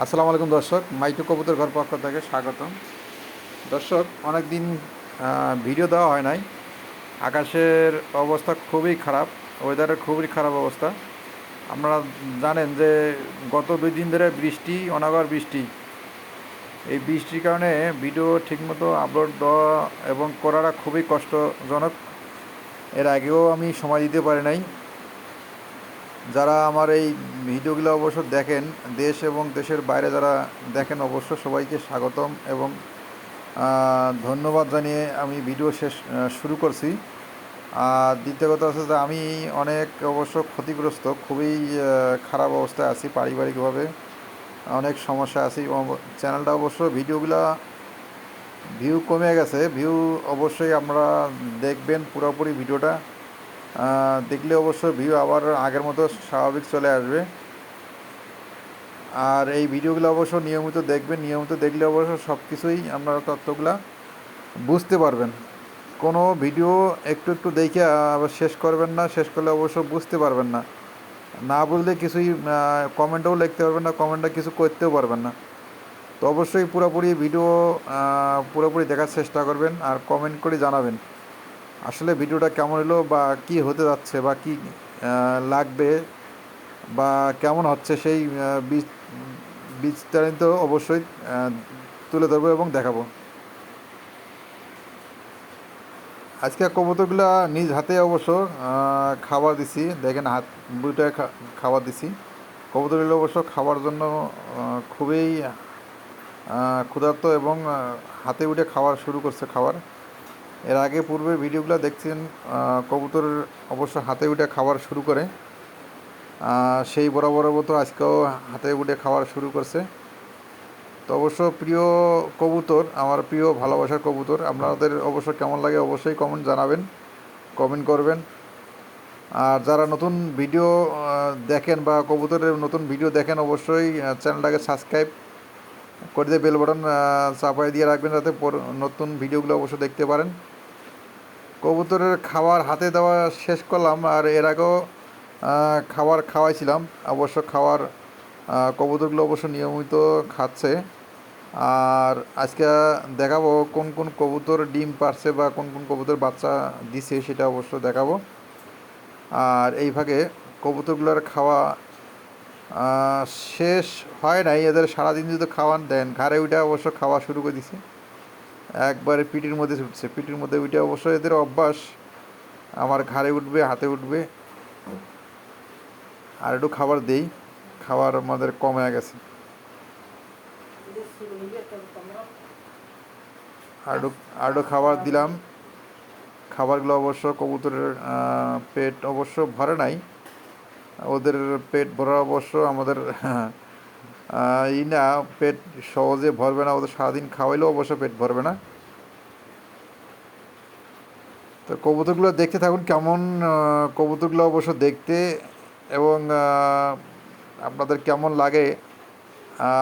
আসসালামু আলাইকুম দর্শক মাইটু কবুতর ঘর পক্ষ থেকে স্বাগতম। দর্শক অনেক দিন ভিডিও দেওয়া হয় নাই। আকাশের অবস্থা খুবই খারাপ ওয়েদারের খুবই খারাপ অবস্থা। আপনারা জানেন যে গত দুই দিন ধরে বৃষ্টি, অনাগর বৃষ্টি। এই বৃষ্টির কারণে ভিডিও ঠিকমতো আপলোড দেওয়া এবং করাটা খুবই কষ্টজনক। এর আগেও আমি সময় দিতে পারি নাই। যারা আমার এই ভিডিওগুলো অবশ্য দেখেন, দেশ এবং দেশের বাইরে যারা দেখেন, অবশ্য সবাইকে স্বাগতম এবং ধন্যবাদ জানিয়ে আমি ভিডিও শেষ শুরু করছি। আর দ্বিতীয় কথা হচ্ছে যে আমি অনেক অবশ্য ক্ষতিগ্রস্ত, খুবই খারাপ অবস্থায় আছি পারিবারিকভাবে, অনেক সমস্যা আছি। চ্যানেলটা অবশ্য ভিডিওগুলো ভিউ কমে গেছে। ভিউ অবশ্যই আমরা দেখবেন পুরোপুরি ভিডিওটা। দেখলে অবশ্য ভিউ আবার আগের মতো স্বাভাবিক চলে আসবে। আর এই ভিডিওগুলো অবশ্য নিয়মিত দেখবেন, নিয়মিত দেখলে অবশ্য সব কিছুই আপনারা তথ্যগুলা বুঝতে পারবেন। কোনো ভিডিও একটু একটু দেখে আবার শেষ করবেন না, শেষ করলে অবশ্য বুঝতে পারবেন না। না বুঝলে কিছুই কমেন্টও লিখতে পারবেন না, কমেন্টটা কিছু করতেও পারবেন না। তো অবশ্যই পুরোপুরি ভিডিও পুরোপুরি দেখার চেষ্টা করবেন আর কমেন্ট করে জানাবেন। আসলে ভিডিওটা কেমন হলো বা কি হতে যাচ্ছে বা কি লাগবে বা কেমন হচ্ছে সেই বীজ বিস- বিস্তারিত অবশ্যই তুলে ধরবো এবং দেখাবো। আজকে কবুতরগুলো নিজ হাতে অবশ্য খাবার দিছি। দেখেন হাত খা- খাবার দিছি। কবুতরগুলো অবশ্য খাবার জন্য খুবই ক্ষুধার্ত এবং হাতে উঠে খাওয়া শুরু করছে খাবার এর আগে পূর্বে ভিডিওগুলো দেখছেন কবুতর অবশ্য হাতে উঠে খাবার শুরু করে। সেই বরাবর মতো আজকেও হাতে উঠে খাবার শুরু করছে। তো অবশ্য প্রিয় কবুতর, আমার প্রিয় ভালোবাসার কবুতর, আপনাদের অবশ্য কেমন লাগে অবশ্যই কমেন্ট জানাবেন কমেন্ট করবেন। আর যারা নতুন ভিডিও দেখেন বা কবুতরের নতুন ভিডিও দেখেন, অবশ্যই চ্যানেলটাকে সাবস্ক্রাইব করে দিয়ে বেল বাটন চাপাই দিয়ে রাখবেন যাতে নতুন ভিডিওগুলো অবশ্য দেখতে পারেন। কবুতরের খাবার হাতে দেওয়া শেষ করলাম আর এর আগেও খাবার খাওয়াইছিলাম। অবশ্য আহ, কবুতরগুলো অবশ্য নিয়মিত খাচ্ছে। আর আজকে দেখাবো কোন কোন কবুতর ডিম পারছে বা কোন কোন কবুতর বাচ্চা দিছে সেটা অবশ্য দেখাবো। আর এই ভাগে কবুতরগুলোর খাওয়া শেষ হয় নাই। এদের সারাদিন যদি খাওয়ান দেন ঘাড়ে উঠে অবশ্য খাওয়া শুরু করে দিছে। একবারে পিটির মধ্যে উঠছে পিটির মধ্যে উঠে অবশ্য এদের অভ্যাস, আমার ঘাড়ে উঠবে, হাতে উঠবে। আর একটু খাবার দেই, খাবার আমাদের কমে গেছে। আর একটু আর একটু খাবার দিলাম। খাবারগুলো অবশ্য কবুতরের পেট অবশ্য ভরে নাই। ওদের পেট ভরা অবশ্য আমাদের ই না পেট সহজে ভরবে না ওদের সারাদিন খাওয়াইলেও অবশ্য পেট ভরবে না। তো কবুতরগুলো দেখতে থাকুন কেমন কবুতরগুলো অবশ্য দেখতে এবং আপনাদের কেমন লাগে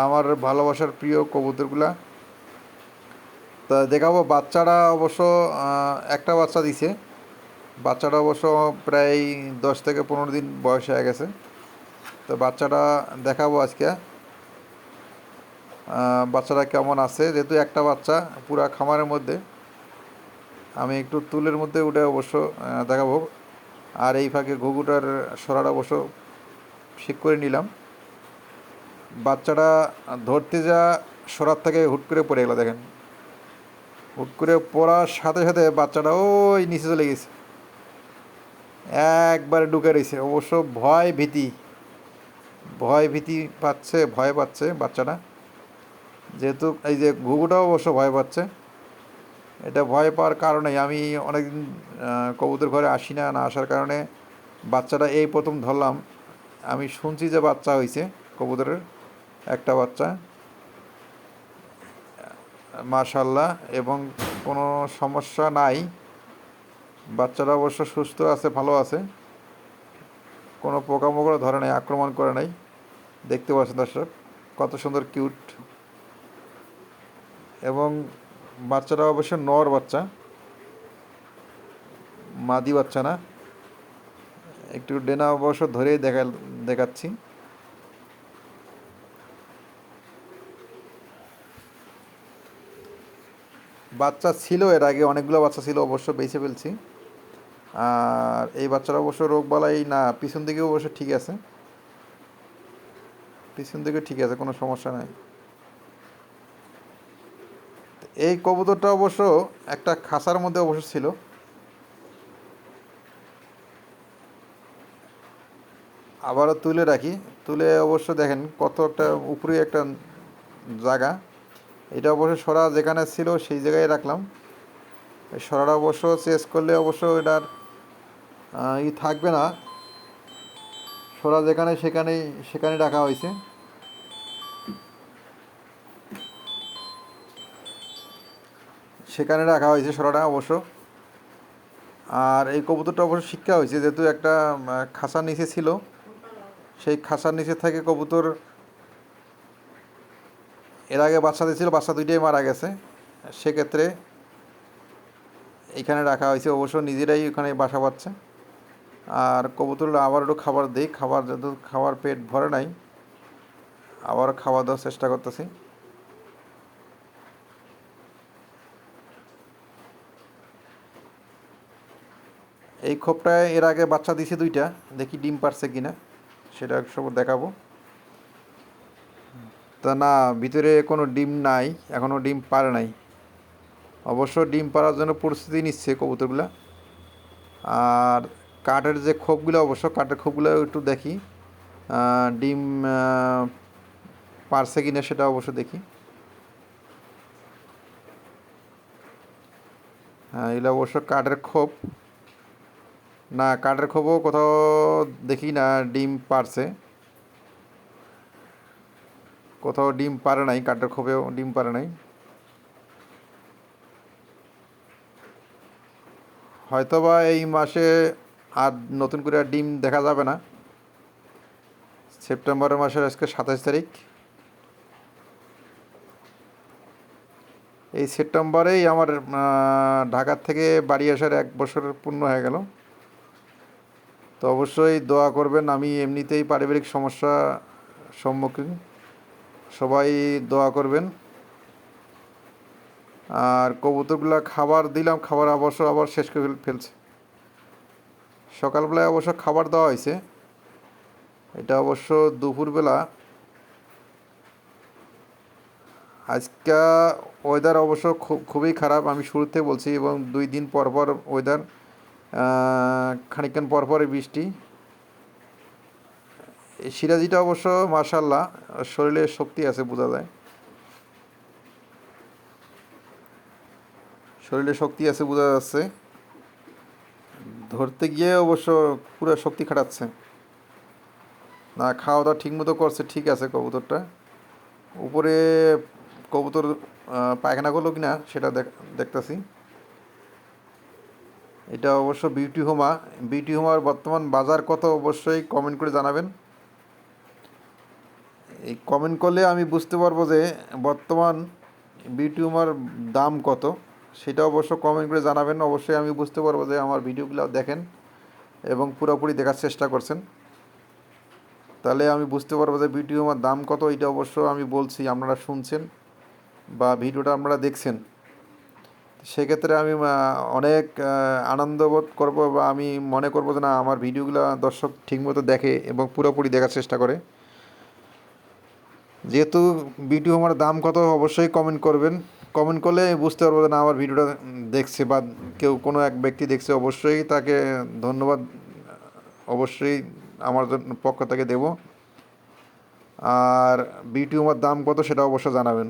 আমার ভালোবাসার প্রিয় কবুতরগুলা। তা দেখাবো, বাচ্চারা অবশ্য একটা বাচ্চা দিছে। বাচ্চাটা অবশ্য প্রায় দশ থেকে পনেরো দিন বয়স হয়ে গেছে। তো বাচ্চাটা দেখাবো আজকে। বাচ্চাটা কেমন আছে? যেহেতু একটা বাচ্চা, পুরা খামারের মধ্যে। আমি একটু তুলের মধ্যে উঠে অবশ্য দেখাবো। আর এই ফাঁকে ঘুঘুটার সরাটা অবশ্য ঠিক করে নিলাম। বাচ্চাটা ধরতে যা সরার থেকে হুট করে পড়ে গেলো, দেখেন। হুট করে পড়ার সাথে সাথে বাচ্চাটা ওই নিচে চলে গেছে। একবারে ঢুকে রয়েছে। অবশ্য ভয় ভীতি। ভয় ভীতি পাচ্ছে, ভয় পাচ্ছে বাচ্চাটা। যেহেতু এই যে ঘুঘুটাও অবশ্য ভয় পাচ্ছে। এটা ভয় পাওয়ার কারণে আমি অনেকদিন কবুতর ঘরে আসি না না আসার কারণে বাচ্চাটা এই প্রথম ধরলাম। আমি শুনছি যে বাচ্চা হয়েছে কবুতরের, একটা বাচ্চা। মাশাল্লাহ এবং কোনো সমস্যা নাই। বাচ্চারা অবশ্য সুস্থ আছে, ভালো আছে। কোনো পোকামাকড় ধরে নাই, আক্রমণ করে নাই। দেখতে পাচ্ছেন দর্শক, কত সুন্দর কিউট এবং বাচ্চাটা অবশ্য নর বাচ্চা। মাদি বাচ্চা না। একটু ডেনা অবশ্য ধরেই দেখা, দেখাচ্ছি। বাচ্চা ছিল, এর আগে অনেকগুলো বাচ্চা ছিল, অবশ্য বেছে ফেলছি। আর এই বাচ্চারা অবশ্য রোগবালাই না, পিছন দিকেও অবশ্য ঠিক আছে। পিছন দিকে ঠিক আছে, কোনো সমস্যা নাই। এই কবুতরটা অবশ্য একটা খাসার মধ্যে অবশ্য ছিল। আবারও তুলে রাখি। তুলে অবশ্য দেখেন কত একটা উপরে একটা জায়গা। এটা অবশ্য সরা যেখানে ছিল সেই জায়গায় রাখলাম। সরাটা অবশ্য চেস করলে অবশ্য এটার ই থাকবে না। সরা যেখানে সেখানেই সেখানে রাখা হয়েছে। সেখানে রাখা হয়েছে সরাটা অবশ্য। আর এই কবুতরটা অবশ্য শিক্ষা হয়েছে, যেহেতু একটা খাসার নিচে ছিল। সেই খাসার নিচে থেকে কবুতর এর আগে বাচ্চা দিয়েছিল, বাচ্চা দুইটাই মারা গেছে। সেক্ষেত্রে এখানে রাখা হয়েছে, অবশ্য নিজেরাই ওখানে বাসা বাঁধছে। আর কবুতর আবার একটু খাবার দিই, খাবার যত খাবার পেট ভরে নাই আবার খাওয়া দেওয়ার চেষ্টা করতেছি। এই খোপটায় এর আগে বাচ্চা দিছে দুইটা, দেখি ডিম পারছে কিনা, সেটা সব দেখাবো। তা না, ভিতরে কোনো ডিম নাই এখনও ডিম পারে নাই। অবশ্য ডিম পাড়ার জন্য প্রস্তুতি নিচ্ছে কবুতরগুলো। আর কাঠের যে খোপগুলো, অবশ্য কাঠের খোপগুলো একটু দেখি। ডিম পারছে কিনা সেটা অবশ্য দেখি। হ্যাঁ এগুলো অবশ্য কাঠের খোপ। না কাঠের খোপও কোথাও দেখি না, ডিম পারছে। কোথাও ডিম পারে নাই কাঠের খোপেও ডিম পারে নাই। হয়তোবা এই মাসে আর নতুন করে আর ডিম দেখা যাবে না। সেপ্টেম্বরের মাসের আজকে সাতাশ তারিখ। এই সেপ্টেম্বরেই আমার ঢাকার থেকে বাড়ি আসার এক বছর পূর্ণ হয়ে গেল। তো অবশ্যই দোয়া করবেন, আমি এমনিতেই পারিবারিক সমস্যা সম্মুখীন। সবাই দোয়া করবেন। আর কবুতরগুলো খাবার দিলাম, খাবার অবশ্য আবার শেষ করে ফেলছে। সকালবেলায় অবশ্য খাবার দেওয়া হয়েছে। এটা অবশ্য দুপুরবেলা। আজকে ওয়েদার অবশ্য খুব খুবই খারাপ, আমি শুরুতে বলছি এবং দুই দিন পর পর ওয়েদার খানিকক্ষণ পর পরে বৃষ্টি। সিরাজিটা অবশ্য মার্শাল্লাহ শরীরে শক্তি আছে, বোঝা যায়। শরীরে শক্তি আছে, বোঝা যাচ্ছে। ধরতে গিয়ে অবশ্য পুরো শক্তি খাটাচ্ছে। না খাওয়া দাওয়া ঠিক মতো করছে, ঠিক আছে কবুতরটা। উপরে কবুতর পায়খানা করল কিনা, সেটা দেখ- দেখতাছি। এটা অবশ্য বিউটি হোমা বিউটি হোমার বর্তমান বাজার কত অবশ্যই কমেন্ট করে জানাবেন। এই কমেন্ট করলে আমি বুঝতে পারব যে বর্তমান বিউটি হোমার দাম কত। সেটা অবশ্য কমেন্ট করে জানাবেন। অবশ্যই আমি বুঝতে পারব যে আমার ভিডিওগুলো দেখেন এবং পুরোপুরি দেখার চেষ্টা করছেন। তাহলে আমি বুঝতে পারব যে বিউটি হোমার দাম কত। এটা অবশ্য আমি বলছি, আপনারা শুনছেন বা ভিডিওটা আপনারা দেখছেন। সেক্ষেত্রে আমি অনেক আনন্দ বোধ করব বা আমি মনে করব যে না, আমার ভিডিওগুলো দর্শক ঠিকমতো দেখে এবং পুরোপুরি দেখার চেষ্টা করে। যেহেতু ভিডিও আমার দাম কত, অবশ্যই কমেন্ট করবেন। কমেন্ট করলে বুঝতে পারব না, আমার ভিডিওটা দেখছে বা কেউ কোনো এক ব্যক্তি দেখছে, অবশ্যই তাকে ধন্যবাদ, অবশ্যই আমার পক্ষ থেকে দেব। আর বিউটি আমার দাম কত সেটা অবশ্য জানাবেন।